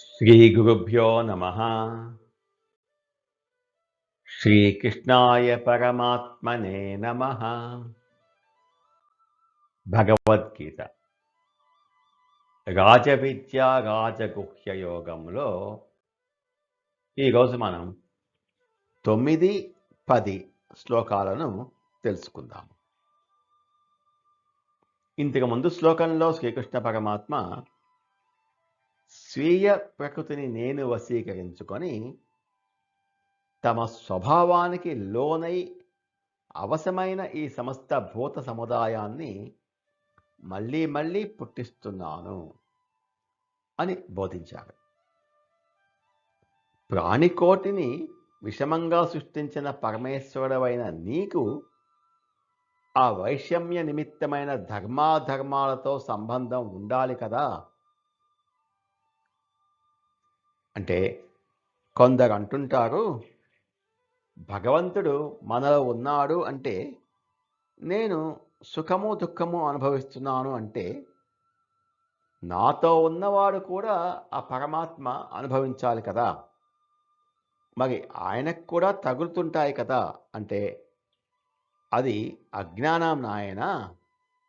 శ్రీగురుభ్యో నమ శ్రీకృష్ణాయ పరమాత్మనే నమ భగవద్గీత రాజవిద్య రాజగుహ్య యోగంలో ఈరోజు మనం తొమ్మిది పది శ్లోకాలను తెలుసుకుందాము ఇంతకు ముందు శ్లోకంలో శ్రీకృష్ణ పరమాత్మ స్వీయ ప్రకృతిని నేను వశీకరించుకొని తమ స్వభావానికి లోనై అవసరమైన ఈ సమస్త భూత సముదాయాన్ని మళ్ళీ మళ్ళీ పుట్టిస్తున్నాను అని బోధించారు. ప్రాణికోటిని విషమంగా సృష్టించిన పరమేశ్వరుడైన నీకు ఆ వైషమ్య నిమిత్తమైన ధర్మాధర్మాలతో సంబంధం ఉండాలి కదా? అంటే కొందరు అంటుంటారు భగవంతుడు మనలో ఉన్నాడు అంటే నేను సుఖము దుఃఖము అనుభవిస్తున్నాను అంటే నాతో ఉన్నవాడు కూడా ఆ పరమాత్మ అనుభవించాలి కదా. మరి ఆయనకు కూడా తగులుతుంటాయి కదా అంటే అది అజ్ఞానం నాయన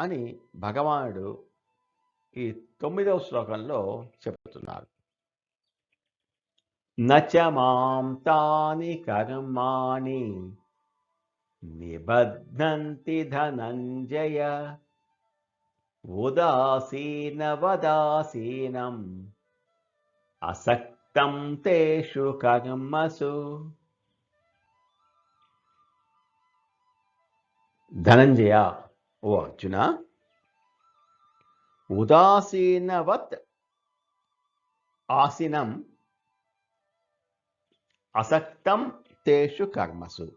అని భగవానుడు ఈ తొమ్మిదవ శ్లోకంలో చెబుతున్నారు నచ మాం తాని కర్మాణి నిబధ్నంతి ధనంజయ ఉదాసీనవదాసీనం అసక్తం తేషు కర్మసు. ధనంజయ ఓ అర్జున. ఉదాసీనవత్ ఆసీనం అసక్తం తేషు కర్మసు.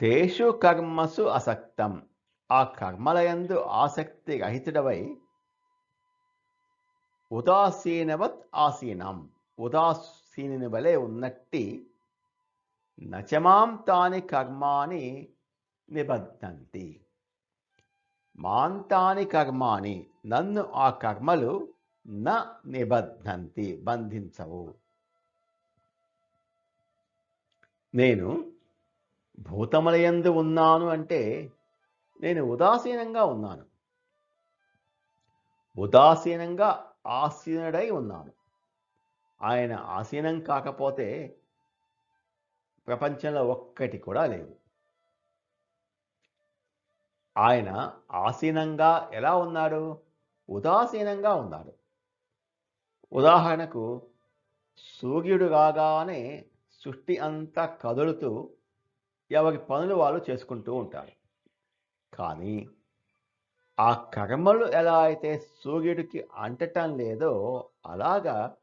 తేషు కర్మసు అసక్తం. ఆ కర్మలయందు ఆసక్తి రహితుడవై ఉదాసీనవత్ ఆసీనం. ఉదాసీనుని వలె ఉన్నట్టి నచమాం తాని కర్మాని నిబద్ధంతి. మాంతాని కర్మాని నన్ను ఆ కర్మలు న నిబద్ధంతి బంధించవు. నేను భూతమలయందు ఉన్నాను అంటే నేను ఉదాసీనంగా ఉన్నాను. ఉదాసీనంగా ఆసీనుడై ఉన్నాను. ఆయన ఆసీనం కాకపోతే ప్రపంచంలో ఒక్కటి కూడా లేదు. ఆయన ఆసీనంగా ఎలా ఉన్నాడు? ఉదాసీనంగా ఉన్నాడు. ఉదాహరణకు సూర్యుడు రాగానే సృష్టి అంతా కదులుతూ ఎవరి పనులు వాళ్ళు చేసుకుంటూ ఉంటారు. కానీ ఆ కర్మలు ఎలా అయితే సూర్యుడికి అంటటం లేదో అలాగా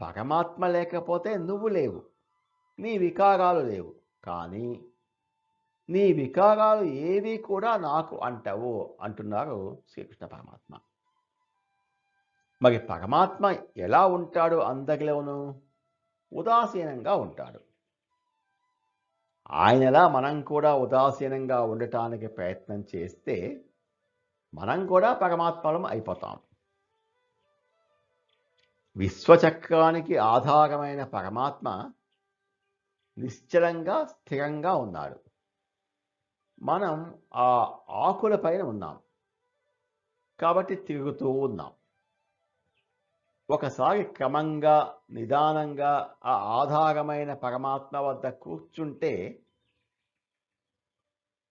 పరమాత్మ లేకపోతే నువ్వు లేవు నీ వికారాలు లేవు. కానీ నీ వికారాలు ఏవి కూడా నాకు అంటవు అంటున్నారు శ్రీకృష్ణ పరమాత్మ. మరి పరమాత్మ ఎలా ఉంటాడు అందరిలోనూ? ఉదాసీనంగా ఉంటాడు. ఆయనలా మనం కూడా ఉదాసీనంగా ఉండటానికి ప్రయత్నం చేస్తే మనం కూడా పరమాత్మలం అయిపోతాం. విశ్వచక్రానికి ఆధారమైన పరమాత్మ నిశ్చలంగా స్థిరంగా ఉన్నాడు. మనం ఆ ఆకుల పైన ఉన్నాం. కాబట్టి తిరుగుతూ ఉన్నాం. ఒకసారి క్రమంగా నిదానంగా ఆ ఆధారమైన పరమాత్మ వద్ద కూర్చుంటే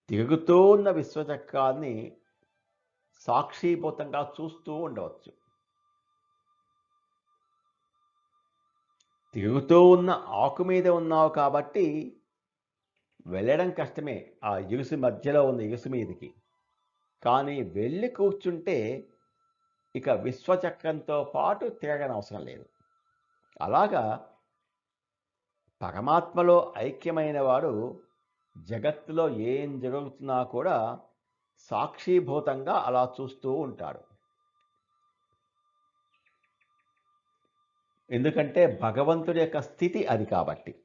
తిరుగుతూ ఉన్న విశ్వచక్రాన్ని సాక్షీభూతంగా చూస్తూ ఉండవచ్చు. తిరుగుతూ ఉన్న ఆకు మీద ఉన్నావు కాబట్టి వెళ్ళడం కష్టమే ఆ ఇరుసు మధ్యలో ఉన్న ఇరుసు మీదకి. కానీ వెళ్ళి కూర్చుంటే ఇక విశ్వచక్రంతో పాటు తిరగనవసరం లేదు. అలాగా పరమాత్మలో ఐక్యమైన వాడు జగత్తులో ఏం జరుగుతున్నా కూడా సాక్షిభూతంగా అలా చూస్తూ ఉంటాడు. ఎందుకంటే భగవంతుడి యొక్క స్థితి అది కాబట్టి.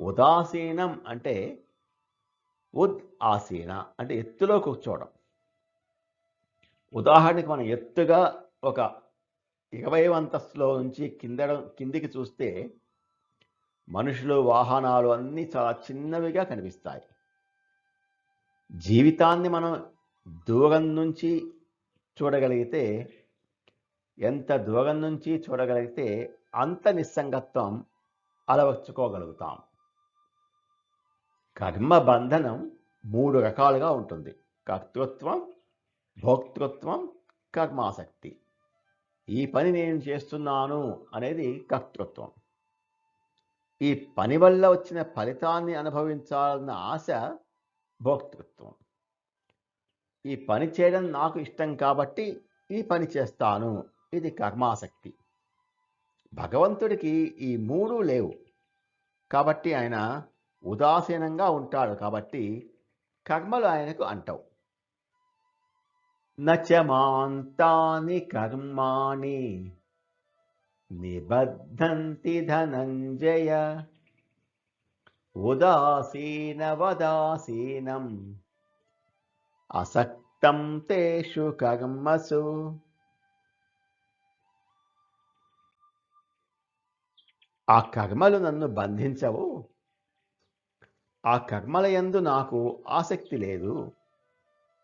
ఉదాసీనం అంటే ఉద్ ఆసీన అంటే ఎత్తులో కూర్చోవడం. ఉదాహరణకి మనం ఎత్తుగా ఒక ఇరవై అంతస్తులో నుంచి కింద కిందికి చూస్తే మనుషులు వాహనాలు అన్నీ చాలా చిన్నవిగా కనిపిస్తాయి. జీవితాన్ని మనం దూరం నుంచి చూడగలిగితే ఎంత దూరం నుంచి చూడగలిగితే అంత నిస్సంగత్వం అలవర్చుకోగలుగుతాం. కర్మ బంధనం మూడు రకాలుగా ఉంటుంది. కర్తృత్వం భోక్తృత్వం కర్మాసక్తి. ఈ పని నేను చేస్తున్నాను అనేది కర్తృత్వం. ఈ పని వల్ల వచ్చిన ఫలితాన్ని అనుభవించాలన్న ఆశ భోక్తృత్వం. ఈ పని చేయడం నాకు ఇష్టం కాబట్టి ఈ పని చేస్తాను. ఇది కర్మాసక్తి. భగవంతుడికి ఈ మూడు లేవు. కాబట్టి ఆయన ఉదాసీనంగా ఉంటాడు కాబట్టి కర్మలు ఆయనకు అంటవు. నచమాంతాని కర్మాణి. నిబద్ధంతి ధనంజయ. ఉదాసీనవదాసీనం అసక్తం తేషు కర్మసు. ఆ కర్మలు నన్ను బంధించవు. ఆ కర్మల యందు నాకు ఆసక్తి లేదు.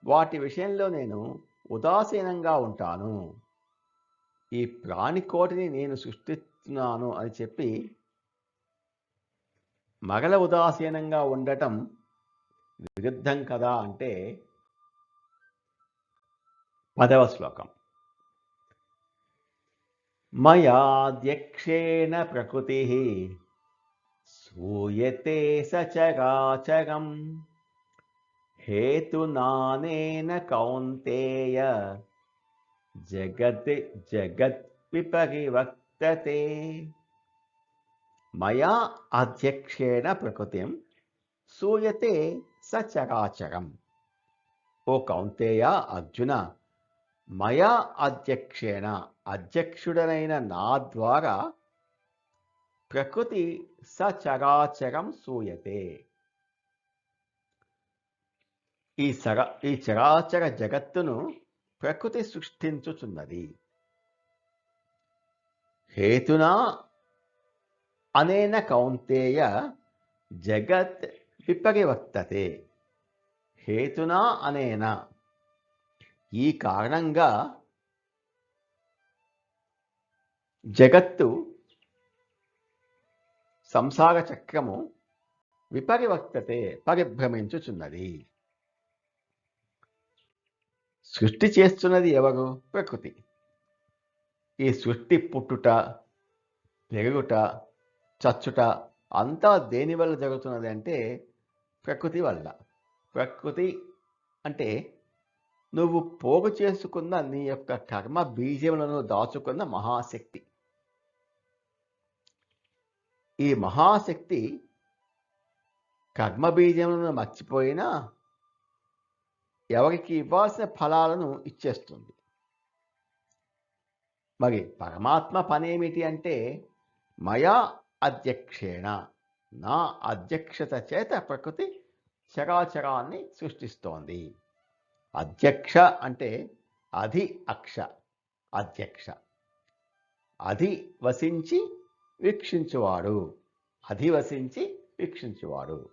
వాటి విషయంలో నేను ఉదాసీనంగా ఉంటాను. ఈ ప్రాణికోటిని నేను సృష్టిస్తున్నాను అని చెప్పి మగల ఉదాసీనంగా ఉండటం విరుద్ధం కదా అంటే పదవ శ్లోకం. మయాధ్యక్షేణ ప్రకృతి సూయతే సచరాచరం. హేతునానేన కౌంతేయ. జగత్ జగత్ విపరివర్తతే. మయా అధ్యక్షేణ ప్రకృతిం సూయతే సచరాచరం. ఓ కౌంతేయ అర్జున మయా అధ్యక్షేణ అధ్యక్షుడనైన నా ద్వారా ప్రకృతి సచరాచరం సూయతే. ఈ సర ఈ చరాచర జగత్తును ప్రకృతి సృష్టించుచున్నది. హేతునా అనేన కౌంతేయ జగత్ విపరివర్తతే. హేతునా అనేన. ఈ కారణంగా జగత్తు సంసార చక్రము విపరివర్తతే పరిభ్రమించుచున్నది. సృష్టి చేస్తున్నది ఎవరు? ప్రకృతి. ఈ సృష్టి పుట్టుట పెరుగుట చచ్చుట అంతా దేని వల్ల జరుగుతున్నది అంటే ప్రకృతి వల్ల. ప్రకృతి అంటే నువ్వు పోగు చేసుకున్న నీ యొక్క కర్మ బీజములను దాచుకున్న మహాశక్తి. ఈ మహాశక్తి కర్మ బీజములను మర్చిపోయినా ఎవరికి ఇవ్వాల్సిన ఫలాలను ఇచ్చేస్తుంది. మరి పరమాత్మ పనేమిటి అంటే మయా అధ్యక్షేణ నా అధ్యక్షత చేత ప్రకృతి చరాచరాన్ని సృష్టిస్తోంది. అధ్యక్ష అంటే అధి అక్ష అధ్యక్ష. అధి వసించి వీక్షించువాడు అధివసించి వీక్షించువాడు.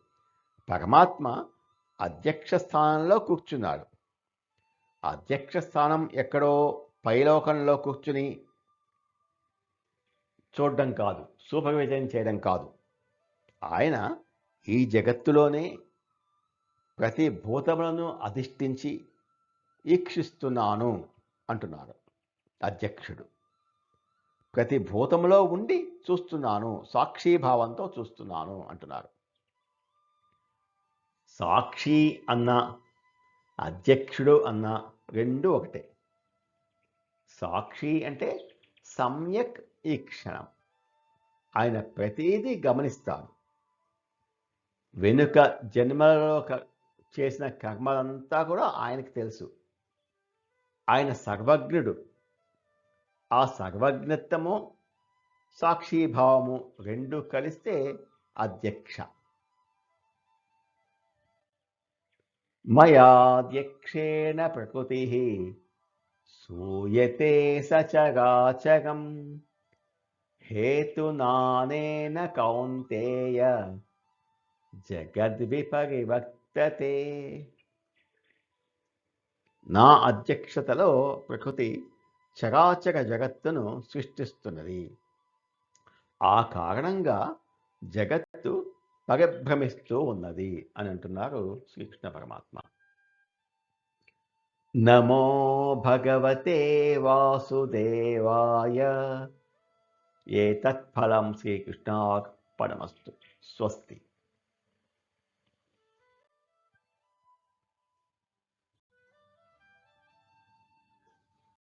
పరమాత్మ అధ్యక్ష స్థానంలో కూర్చున్నాడు. అధ్యక్ష స్థానం ఎక్కడో పైలోకంలో కూర్చుని చూడడం కాదు సూపర్విజన్ చేయడం కాదు. ఆయన ఈ జగత్తులోనే ప్రతి భూతములను అధిష్ఠించి ఈక్షిస్తున్నాను అంటున్నాడు అధ్యక్షుడు. ప్రతి భూతంలో ఉండి చూస్తున్నాను సాక్షీభావంతో చూస్తున్నాను అంటున్నారు సాక్షి అన్న అధ్యక్షుడు అన్న రెండు ఒకటే. సాక్షి అంటే సమ్యక్ ఈ క్షణం. ఆయన ప్రతిదీ గమనిస్తాడు. వెనుక జన్మలలో చేసిన కర్మలంతా కూడా ఆయనకు తెలుసు. ఆయన సర్వజ్ఞుడు. ఆ సర్వజ్ఞత్వము సాక్షీభావము రెండు కలిస్తే అధ్యక్ష. మయాధ్యక్షేణ ప్రకృతి సూయతే సచరాచరం హేతునానేన కౌంతేయ జగద్విపరివర్తతే. నా అధ్యక్షతలో ప్రకృతి చరాచర జగత్తును సృష్టిస్తున్నది. ఆ కారణంగా జగత్తు పరిభ్రమిస్తూ ఉన్నది అని అంటున్నారు శ్రీకృష్ణ పరమాత్మ. నమో భగవతే వాసుదేవాయ. ఏతత్ఫలం శ్రీకృష్ణార్పణమస్తు. స్వస్తి.